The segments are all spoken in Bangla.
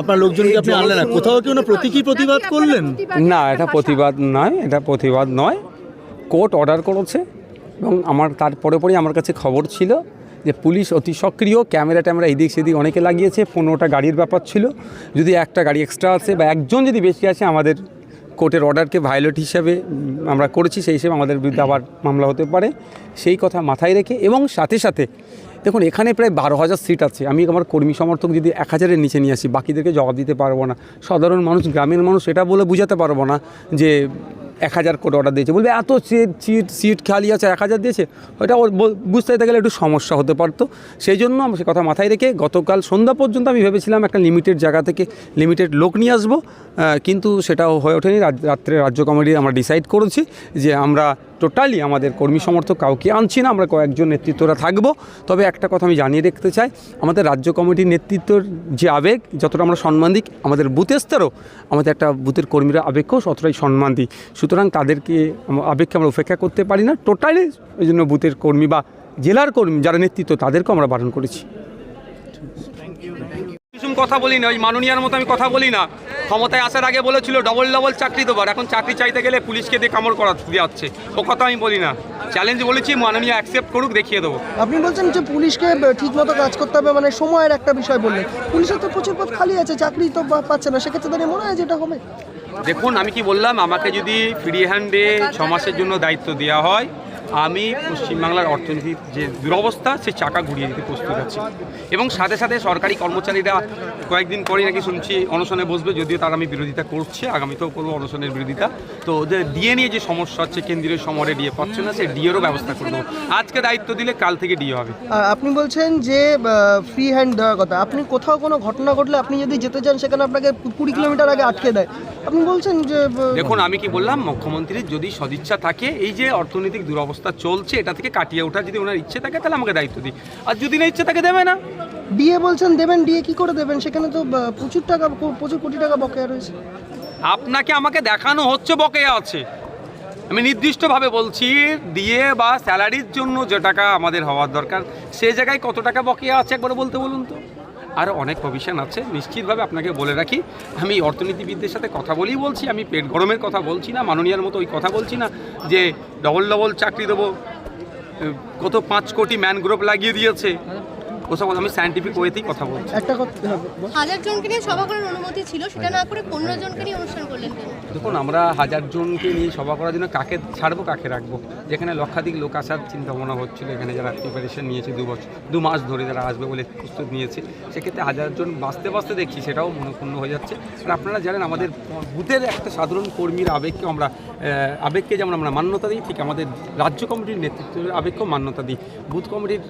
আপনার লোকজনকে আপনি আনলেন না? কোথাও কি ওনা প্রতীকী প্রতিবাদ করলেন? না এটা প্রতিবাদ নয় এটা প্রতিবাদ নয়। কোর্ট অর্ডার করেছে এবং আমার তারপরে পরেই আমার কাছে খবর ছিল যে পুলিশ অতি সক্রিয় ক্যামেরা ট্যামেরা এদিক সেদিক অনেকে লাগিয়েছে পনেরোটা গাড়ির ব্যাপার ছিল। যদি একটা গাড়ি এক্সট্রা আছে বা একজন যদি বেশি আছে আমাদের কোর্টের অর্ডারকে ভায়োলেট হিসাবে আমরা করেছি সেই হিসেবে আমাদের বিরুদ্ধে আবার মামলা হতে পারে। সেই কথা মাথায় রেখে এবং সাথে সাথে দেখুন, এখানে প্রায় বারো হাজার সিট আছে। আমি আমার কর্মী সমর্থক যদি এক হাজারের নিচে নিয়ে আসি, বাকিদেরকে জবাব দিতে পারব না। সাধারণ মানুষ, গ্রামের মানুষ এটা বলে বুঝাতে পারব না যে এক হাজার কোটি অর্ডার দিয়েছে। বলবে, এত সিট সিট সিট খালি আছে, এক হাজার দিয়েছে? ওটা বুঝতে গেলে একটু সমস্যা হতে পারতো। সেই জন্য আমি সে কথা মাথায় রেখে গতকাল সন্ধ্যা পর্যন্ত আমি ভেবেছিলাম একটা লিমিটেড জায়গা থেকে লিমিটেড লোক নিয়ে আসব। কিন্তু সেটাও হয়ে ওঠেনি। রাত- রাত্রে রাজ্য কমিটি আমরা ডিসাইড করেছি যে আমরা টোটালি আমাদের কর্মী সমর্থক কাউকে আনছি না, আমরা কয়েকজন নেতৃত্বরা থাকব। তবে একটা কথা আমি জানিয়ে রাখতে চাই, আমাদের রাজ্য কমিটির নেতৃত্বর যে আবেগ, যতটা আমরা সম্মান দিই, আমাদের বুথের স্তরেও আমাদের একটা বুথের কর্মীরা আবেগকেও ততটাই সম্মান দিই। সুতরাং তাদেরকে আবেগকে আমরা উপেক্ষা করতে পারি না, টোটালি ওই জন্য বুথের কর্মী বা জেলার কর্মী যারা নেতৃত্ব, তাদেরকেও আমরা বারণ করেছি। কিছু কথা বলি না ওই মাননীয়ার মতো আমি কথা বলি না। ক্ষমতায় আসার আগে বলেছিল ডবল ডবল চাকরি দেবার। এখন চাকরি চাইতে গেলে পুলিশকে দিয়ে কামড় করা যাচ্ছে ও কথা আমি বলি না। চ্যালেঞ্জ বলেছি মাননীয় অ্যাকসেপ্ট করুক দেখিয়ে দেবো। আপনি বলছেন যে পুলিশকে ঠিক মতো কাজ করতে হবে মানে সময়ের একটা বিষয় বললেন। পুলিশের তো প্রচুর পথ খালি আছে চাকরি তো পাচ্ছে না। সেক্ষেত্রে দাঁড়িয়ে মনে হয় যেটা হবে? দেখুন আমি কি বললাম আমাকে যদি ফ্রি হ্যান্ডে ছ মাসের জন্য দায়িত্ব দেওয়া হয় আমি পশ্চিমবাংলার অর্থনীতির যে দুরবস্থা সেই চাকা ঘুরিয়ে দিতে প্রস্তুত আছি। এবং সাথে সাথে সরকারি কর্মচারীরা কয়েকদিন পরেই নাকি শুনছি অনশনে বসবে যদিও তার আমি বিরোধিতা করছে আগামীতেও করব অনশনের বিরোধিতা। তো ওদের ডিএ নিয়ে যে সমস্যা হচ্ছে কেন্দ্রীয় সমরে ডিএ পাচ্ছে না সেই ডিএরও ব্যবস্থা করে দেবো। আজকে দায়িত্ব দিলে কাল থেকে ডিএ হবে। আপনি বলছেন যে ফ্রি হ্যান্ড দেওয়ার কথা। আপনি কোথাও কোনো ঘটনা ঘটলে আপনি যদি যেতে চান সেখানে আপনাকে কুড়ি কিলোমিটার আগে আটকে দেয়। আপনি বলছেন যে দেখুন আমি কি বললাম মুখ্যমন্ত্রীর যদি সদিচ্ছা থাকে এই যে অর্থনৈতিক দুরবস্থা চলছে এটা থেকে কাটিয়ে ওঠার যদি ওনার ইচ্ছে থাকে তাহলে আমাকে দায়িত্ব দিই আর যদি না ইচ্ছে থাকে দেবে না। ডিএ বলছেন দেবেন ডিএ কি করে দেবেন? সেখানে তো প্রচুর টাকা প্রচুর কোটি টাকা বকেয়া রয়েছে। আপনাকে আমাকে দেখানো হচ্ছে বকেয়া আছে। আমি নির্দিষ্টভাবে বলছি দিয়ে বা স্যালারির জন্য যে টাকা আমাদের হওয়ার দরকার সে জায়গায় কত টাকা বকেয়া আছে একবার বলতে বলুন তো। আরও অনেক প্রভিশন আছে। নিশ্চিতভাবে আপনাকে বলে রাখি, আমি অর্থনীতিবিদদের সাথে কথা বলেই বলছি, আমি পেট গরমের কথা বলছি না, মাননীয়ার মতো ওই কথা বলছি না যে ডবল ডবল চাকরি দেবো কত পাঁচ কোটি ম্যানগ্রোভ লাগিয়ে দিয়েছে। ওসব আমি সায়েন্টিফিক ওয়েতেই কথা বলছি। একটা কথা হ্যাঁ, হাজার জনকে নিয়ে সভা করার অনুমতি ছিল সেটা না করে পনেরো জনকে নিয়ে অনুষ্ঠান করলেন কেন? দেখুন আমরা হাজার জনকে নিয়ে সভা করার জন্য কাকে ছাড়বো কাকে রাখব? যেখানে লক্ষাধিক লোক আসার চিন্তা ভাবনা হচ্ছিল এখানে যারা প্রিপারেশন নিয়েছে দু বছর দু মাস ধরে যারা আসবে বলে প্রস্তুত নিয়েছে সেক্ষেত্রে হাজার জন বাঁচতে বাঁচতে দেখছি সেটাও মনক্ষুণ্ণ হয়ে যাচ্ছে। আর আপনারা জানেন আমাদের বুথের একটা সাধারণ কর্মীর আবেগকে আমরা আবেগকে যেমন আমরা মান্যতা দিই ঠিক আমাদের রাজ্য কমিটির নেতৃত্বের আবেগকেও মান্যতা দিই। বুথ কমিটির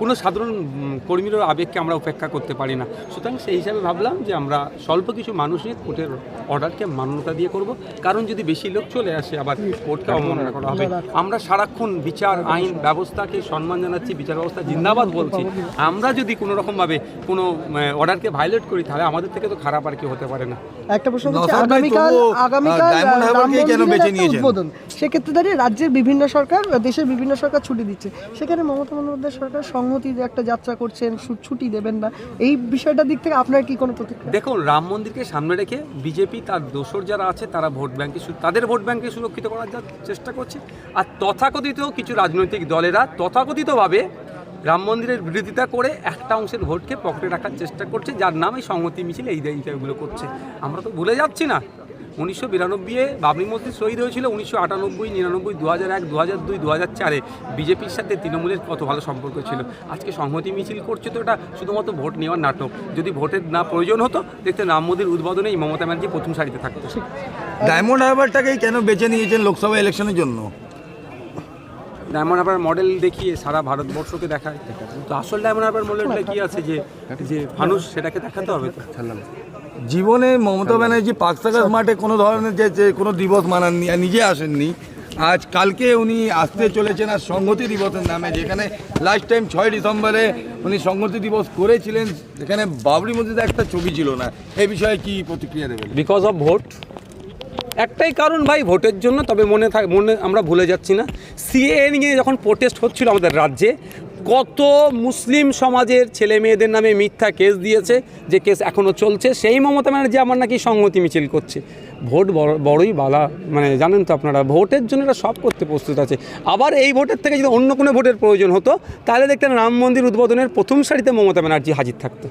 কোনো সাধারণ উম, কর্মীরও আবেগকে আমরা উপেক্ষা করতে পারি না। সুতরাং সেই হিসাবে ভাবলাম যে আমরা স্বল্প কিছু মানুষ নিয়ে কোর্টের অর্ডারকে মান্যতা দিয়ে করব। কারণ যদি বেশি লোক চলে আসে আবার কোর্টকে অবমাননা করা হবে। আমরা সারাক্ষণ বিচার আইন ব্যবস্থাকে সম্মান জানাচ্ছি বিচার ব্যবস্থা জিন্দাবাদ বলছি। আমরা যদি কোনো রকমভাবে কোনো অর্ডারকে ভায়োলেট করি তাহলে আমাদের থেকে তো খারাপ আর কি হতে পারে না। একটা প্রশ্ন আগামীকাল কেন বেছে নিয়েছেন? সেক্ষেত্রে দাঁড়িয়ে রাজ্যের বিভিন্ন সরকার দেশের বিভিন্ন সরকার ছুটি দিচ্ছে। সেখানে মমতা বন্দ্যোপাধ্যায় সরকার সংহতি একটা যাত্রা করছেন ছুটি দেবেন না। এই বিষয়টার দিক থেকে আপনার কি কোনো প্রতিক্রিয়া? দেখুন, রাম মন্দিরকে সামনে রেখে বিজেপি, তার দোসর যারা আছে, তারা ভোট ব্যাংকে সু- তাদের ভোট ব্যাংকে সুরক্ষিত করার চেষ্টা করছে। আর তথাকথিত কিছু রাজনৈতিক দলেরা তথাকথিতভাবে রাম মন্দিরের বিরোধিতা করে একটা অংশের ভোটকে পকেটে রাখার চেষ্টা করছে, যার নামে সংহতি মিছিল এই এইগুলো করছে। আমরা তো ভুলে যাচ্ছি না। উনিশশো বিরানব্বই বাবরি মসজিদ শহীদ হয়েছিল উনিশশো আটানব্বই নিরানব্বই দু হাজার এক দু হাজার দুই দু হাজার চারে। বিজেপির সাথে তৃণমূলের কত ভালো সম্পর্ক ছিল? আজকে সংহতি মিছিল করছে তো এটা শুধুমাত্র ভোট নেওয়ার নাটক। যদি ভোটের না প্রয়োজন হতো দেখতে রাম মন্দির উদ্বোধনেই মমতা ব্যানার্জি প্রথম সারিতে থাকতো। ডায়মন্ড হারবারটাকেই কেন বেছে নিয়েছেন লোকসভা ইলেকশনের জন্য? ডায়মন্ড হারবার মডেল দেখিয়ে সারা ভারতবর্ষকে দেখায়। তো আসল ডায়মন্ড হারবার মডেলটা কি আছে যে যে মানুষ সেটাকে দেখাতে হবে তো? জীবনে মমতা ব্যানার্জি পাকসাগার মাঠে কোনো ধরনের যে কোনো দিবস মানাননি আর নিজে আসেননি। আজ কালকে উনি আসতে চলেছেন আর সংহতি দিবসের নামে, যেখানে লাস্ট টাইম ছয় ডিসেম্বরে উনি সংহতি দিবস করেছিলেন, যেখানে বাবরি মসজিদে একটা ছবি ছিল না। এই বিষয়ে কি প্রতিক্রিয়া দেবেন? বিকজ অফ ভোট একটাই কারণ ভাই, ভোটের জন্য, তবে মনে থাক মনে আমরা ভুলে যাচ্ছি না। সিএ নিয়ে যখন প্রোটেস্ট হচ্ছিল আমাদের রাজ্যে কত মুসলিম সমাজের ছেলে মেয়েদের নামে মিথ্যা কেস দিয়েছে, যে কেস এখনও চলছে, সেই মমতা ব্যানার্জি আমার নাকি সংহতি মিছিল করছে। ভোট বড়- বড়ই বালা মানে জানেন তো আপনারা, ভোটের জন্য এটা সব করতে প্রস্তুত আছে। আবার এই ভোটের থেকে যদি অন্য কোনো ভোটের প্রয়োজন হতো, তাহলে দেখতেন রাম মন্দির উদ্বোধনের প্রথম সারিতে মমতা ব্যানার্জি হাজির থাকতো।